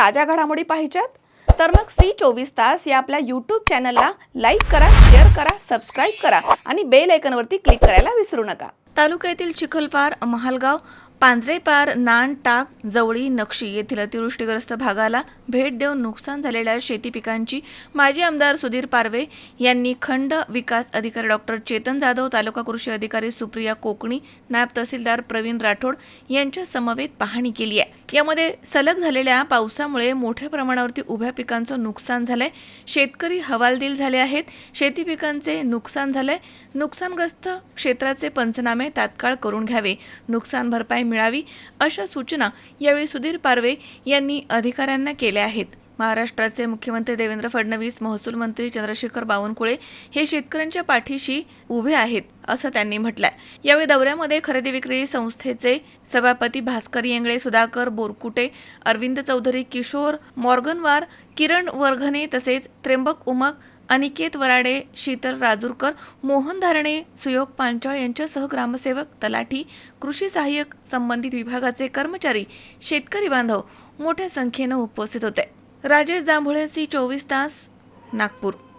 ताज्या घडामोडी पाहिजेत? तर मग सी चोवीस तास या आपल्या यूट्यूब चॅनलला लाईक करा शेअर करा सबस्क्राईब करा आणि बेल आयकनवरती क्लिक करायला विसरू नका. तालुक्यातील चिखलपार महालगाव पांजरेपार नान टाक जवळी नक्षी येथील अतिवृष्टीग्रस्त भागाला भेट देऊन नुकसान झालेल्या शेती पिकांची माजी आमदार सुधीर पारवे यांनी खंड विकास अधिकारी डॉक्टर चेतन जाधव तालुका कृषी अधिकारी सुप्रिया कोकणी नायब तहसीलदार प्रवीण राठोड यांच्या समवेत पाहणी केली आहे. यामध्ये सलग झालेल्या पावसामुळे मोठ्या प्रमाणावरती उभ्या पिकांचं नुकसान झालंय. शेतकरी हवालदिल झाले आहेत. शेती पिकांचे नुकसान झालंय. नुकसानग्रस्त क्षेत्राचे पंचनामे तात्काळ करून घ्यावे. नुकसान भरपाई मिळावी अशा सूचना यावेळी सुधीर पारवे यांनी अधिकाऱ्यांना केल्या आहेत. महाराष्ट्राचे मुख्यमंत्री देवेंद्र फडणवीस महसूल मंत्री चंद्रशेखर बावनकुळे हे शेतकऱ्यांच्या पाठीशी उभे आहेत असं त्यांनी म्हटलंय. यावेळी दौऱ्यामध्ये खरेदी विक्री संस्थेचे सभापती भास्कर येंगळे सुधाकर बोरकुटे अरविंद चौधरी किशोर मॉर्गनवार किरण वर्घने तसेच त्र्यंबक उमक अनिकेत वराडे शीतल राजूरकर मोहन धारणे सुयोग पांचाळ यांच्यासह ग्रामसेवक तलाठी कृषी सहाय्यक संबंधित विभागाचे कर्मचारी शेतकरी बांधव मोठ्या संख्येनं उपस्थित होते. राजेश जांभुळे सी चोवीस तास नागपूर.